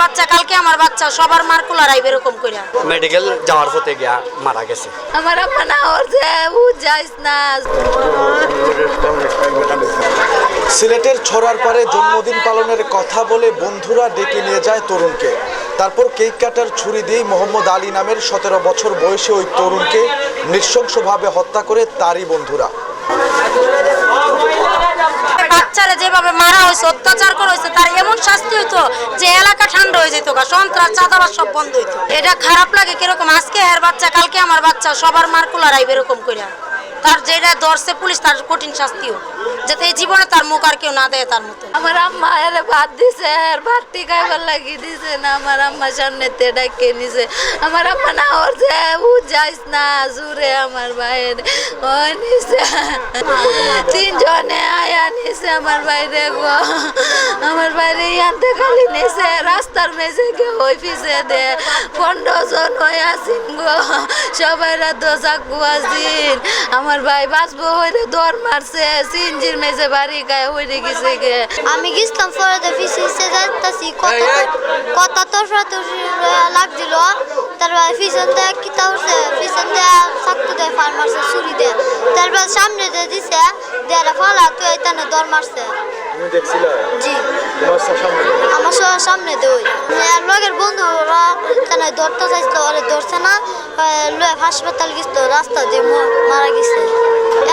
বাচ্চা কালকে আমার বাচ্চা সবার মার কুলার আইবে এরকম কইরা। মেডিকেল যাওয়ার পথে গিয়া মারা গেছে। আমার আম্মা না হচ্ছে বুঝাইস না। সিলেটের ছড়ার পারে জন্মদিন পালনের কথা বলে বন্ধুরা ডেকে নিয়ে যায় তরুণকে। তারপর কেক কাটার ছুরি দিয়ে মোহাম্মদ আলী নামের সতেরো বছর বয়সী ওই তরুণকে নৃশংসভাবে হত্যা করে তারই বন্ধুরা। বাচ্চারা যেভাবে মারা হয়েছে অত্যাচার করা হয়েছে তার এমন শাস্তি হইতো, যে এলাকা ঠান্ডা হয়ে যেত সন্ত্রাস, চাঁদাবাজ সব বন্ধ হইতো। এটা খারাপ লাগে কীরকম? আজকে এর বাচ্চা, কালকে আমার বাচ্চা, সবার মার কুলার আইবে এরকম কইরা। তার যেটা ধরছে পুলিশ, তার কঠিন শাস্তি যাতে এই জীবনে তার মুখ আর কেউ না দেয় তার মতো। আমার আম্মা এর ভাত দিছে আর ভাত টিকাইবার লাগি দিছে না, আমার আম্মা সামনে তে ডাকে নিছে। আমার আম্মা না হচ্ছে বুঝাইস না জুড়ে আমার বাইরে ওই নিছে। তিনজনে আয়া নিছে আমার বাইরে গো। ইয়াতে খালি নিছে রাস্তার মেঝে কে ওই পিছে দে। পনেরো জন হয়ে আসিন গো সবাই দোষা গুয়াছিন আমার ভাই বাঁচবো হইলে দৌড় মারছে সিনজির মেঝে বাড়ি গায়ে হইলে গেছে গে। আমি গেছিলাম ফরাদে ফিসে যাইতাছি কত কত তোষি লাগছিল তারপর পিছন দিয়ে কিতা উঠছে পিছন দিয়ে চাকু দেয় ফার মারছে ছুরি দেয়। তারপর সামনে দিয়ে দিছে দেয়ালে ফালা তুই এখানে দর মারছে। তুমি দেখছিলে? জি। আমার সবার সামনে দই লগের বন্ধুরা তানে ধরতে চাইছিল ওরে ধরছে না লয়ে হাসপাতাল গেছিল রাস্তা দিয়ে মারা গেছে।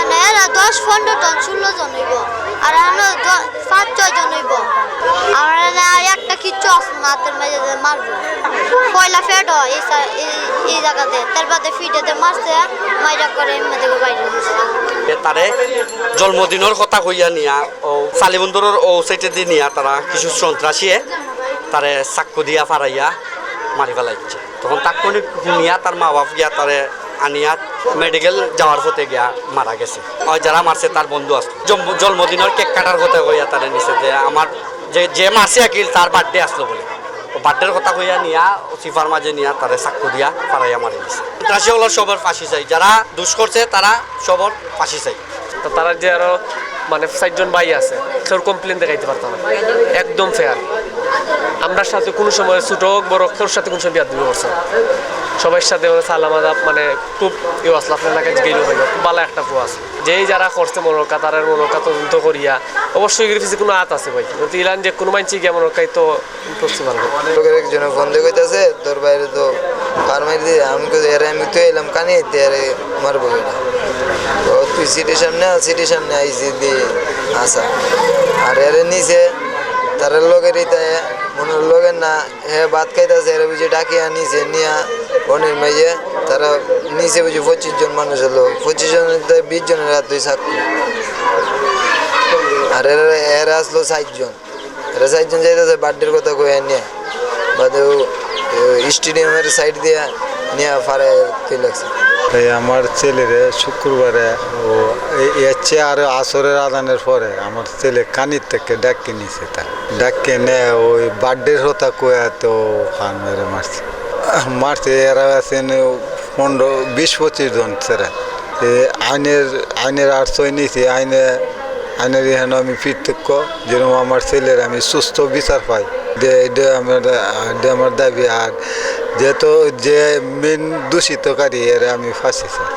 এনে এরা দশ পনেরো জন ষোলো জন হইব। আর দ- পাঁচ ছয় জন হইব। আর আর একটা কিচ্ছু আছে না হাতের মেঝে মারবো। পয়লা ফেট হয় এই জায়গাতে তার মারছে, মাইরা করে এমনি থেকে বাইরে তারে জন্মদিনের কথা কইয়া নিয়া, ও সালিবন্দরের ও সাইটে দিয়ে নিয়া তারা কিছু সন্ত্রাসীয়ে তারে চাক্কু দিয়া ফারাইয়া মারি ফেলাইছে। তখন তাক নিয়া তার মা বাপ গিয়া তারে আনিয়া মেডিকেল যাওয়ার পথে গিয়া মারা গেছে। যারা মারছে তার বন্ধু আছে। জন্ম- জন্মদিনের কেক কাটার কথা কইয়া তারে নিছে যে, আমার যে যে মারছে আকিল তার বার্থডে আসলো বলে। বার্থডের কথা কইয়া নিয়া সিফার মাঝে নিয়া তারে চাক্কু দিয়া ফারাইয়া মারি দিছে। সন্ত্রাসী হলো সবার ফাঁসি চাই যারা দুষ করছে তারা সবার ফাঁসি চাই। তো তারা যে আরও মানে চারজন ভাই আছে কেউ কমপ্লেন দেখাইতে পারতাম একদম ফেয়ার আমরা সাথে কোনো সময় ছোট হোক বড় হোক, সাথে কোনো সময় বিয়াদ দিতে পারছে না। সবার সাথে সালাম আদাব মানে খুব ইউ আসলে আপনার এলাকায় গেলেও হয় খুব ভালো একটা পোয়া আছে। যেই যারা করছে মনোরকা তারার মনোরকা তদন্ত করিয়া অবশ্যই এগুলো পিছিয়ে কোনো আত আছে ভাই। কিন্তু ইলান যে কোনো মানছি গিয়ে মনোরকাই তো করতে পারবে। লোকের ফোন দিয়ে কইতাছে তোর বাইরে তো পার মারি দিয়ে আমি কই এর আমি তো এলাম কানে আরে মারবো এটা তুই সিটির সামনে সিটির সামনে আইসি দিয়ে আসা আর এর নিচে তার লোকের ইতা, মনের লোকের না, হে ভাত খাইতেছে, এর বুঝে ডাকিয়া নিচে নিয়া বনের মেয়ে তারা নিচে বুঝি পঁচিশ জন মানুষ হলো পঁচিশ জনের বিশ জনের হাত দুই সাক্ষী আর এর এর আসলো ষাট জন। এরা ষাট জন যাইতেছে বার্থডের কথা কয়ে নিয়ে। বাদে স্টেডিয়ামের সাইড দিয়ে নিয়ে ফারে তুই লাগছে এই আমার ছেলেরে শুক্রবারে ও এর চেয়ে আর আসরের আদানের পরে আমার ছেলে কানির থেকে ডাককে নিছে তা ডাককে নেয় ওই বার্থডের হতা কয়া তো খান মেরে মারছে। মারছে, এরা আছেন পনেরো, বিশ পঁচিশ জন ছেড়ে আইনের আইনের আশ্রয় নিয়েছি আইনে আইনের এখানে আমি ফিরতক্য যেরকম আমার ছেলের, আমি সুস্থ বিচার পাই। যে আমার, এটা দাবি। আর যেহেতু যে মেন দূষিতকারী, এর আমি ফাঁসি